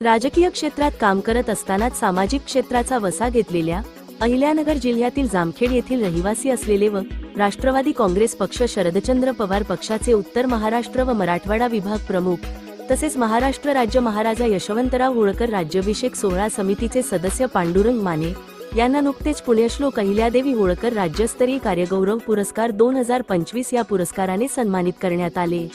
राजकीय क्षेत्रात काम करत असतानाच सामाजिक क्षेत्राचा वसा घेतलेल्या अहिल्यानगर जिल्ह्यातील जामखेड येथील रहिवासी असलेले व राष्ट्रवादी काँग्रेस पक्ष शरदचंद्र पवार पक्षाचे उत्तर महाराष्ट्र व मराठवाडा विभाग प्रमुख तसेच महाराष्ट्र राज्य महाराजा यशवंतराव होळकर राज्याभिषेक सोहळा समितीचे सदस्य पांडुरंग माने यांना नुकतेच पुण्यश्लोक अहिल्यादेवी होळकर राज्यस्तरीय कार्यगौरव पुरस्कार दोन हजार पंचवीस या पुरस्काराने सन्मानित करण्यात आले.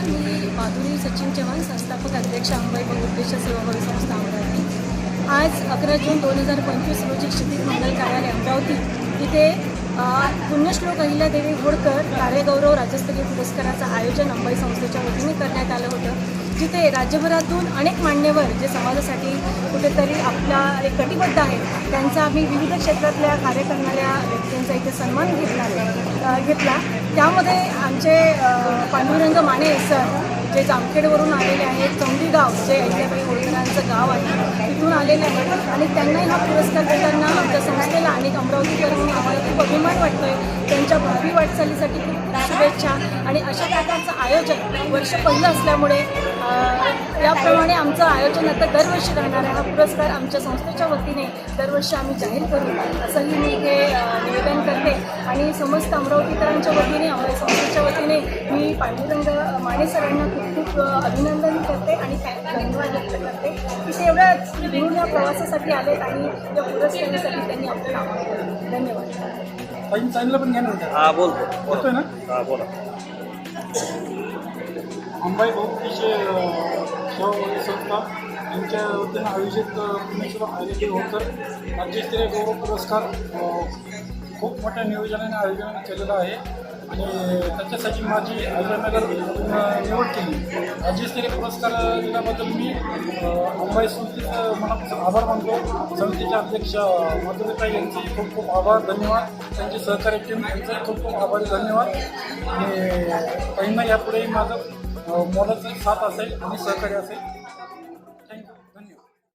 नमस्कार मी माधुरी सचिन चव्हाण संस्थापक अध्यक्ष अंबाई बहुउद्देश सेवाभावी संस्था अमरावती आज अकरा जून दोन हजार पंचवीस रोजी क्षितिज मंगल कार्यालय अमरावती इथे पुण्यश्लोक अहिल्यादेवी होळकर कार्यगौरव राज्यस्तरीय पुरस्काराचं आयोजन अंबाई संस्थेच्या वतीने करण्यात आलं होतं. जिथे राज्यभरातून अनेक मान्यवर जे समाजासाठी कुठेतरी आपला एक कटिबद्ध आहे त्यांचा आम्ही विविध क्षेत्रातल्या कार्य करणाऱ्या व्यक्तींचा इथे सन्मान घेतला आहे. घेतला. त्यामध्ये आमचे पांडुरंग माने सर जे जामखेडवरून आलेले आहेत चौंडीगाव जे अहिल्याबाई होळकरांचं गाव आहे तिथून आलेले आहेत. आणि त्यांनाही हा पुरस्कार देताना आमच्या संस्थेला आणि अमरावतीकर म्हणून आम्हाला खूप अभिमान वाटतोय. त्यांच्या भावी वाटचालीसाठी खूप शुभेच्छा. आणि अशा प्रकारचं आयोजन वर्ष पहिलं असल्यामुळे याप्रमाणे आमचं आयोजन आता दरवर्षी राहणार आहे. हा पुरस्कार आमच्या संस्थेच्या वतीने दरवर्षी आम्ही जाहीर करू. असंही मी हे आणि समस्त अमरावतीकरांच्या वतीने अमरावती संस्थेच्या वतीने मी पांडुरंग माने सरांना खूप खूप अभिनंदन करते आणि धन्यवाद व्यक्त करते की ते एवढ्या दूर या प्रवासासाठी आलेत आणि या पुरस्कारासाठी त्यांनी आपलं नाव केलं. धन्यवाद. पण. हा बोलतो ना? हा बोला. अंबाई बहुतेचे सेवा संस्था यांच्या वतीनं आयोजित पुणेश्वर आयोजित होतं राज्यस्तरीय गौरव पुरस्कार खूप मोठ्या नियोजनाने आयोजन केलेलं आहे. आणि त्याच्यासाठी माझी अहिल्यानगर निवड केली. राज्यस्तरीय पुरस्कार दिल्याबद्दल मी मुंबई अंबाई संस्थेचं मनापासून आभार मानतो. समितीचे अध्यक्ष मधुरिता यांचे खूप खूप आभार धन्यवाद. त्यांचे सहकारी टीम यांचे खूप खूप आभारी धन्यवाद. आणि पहिला यापुढेही माझं मोलाचं साथ असेल आणि सहकार्य असेल.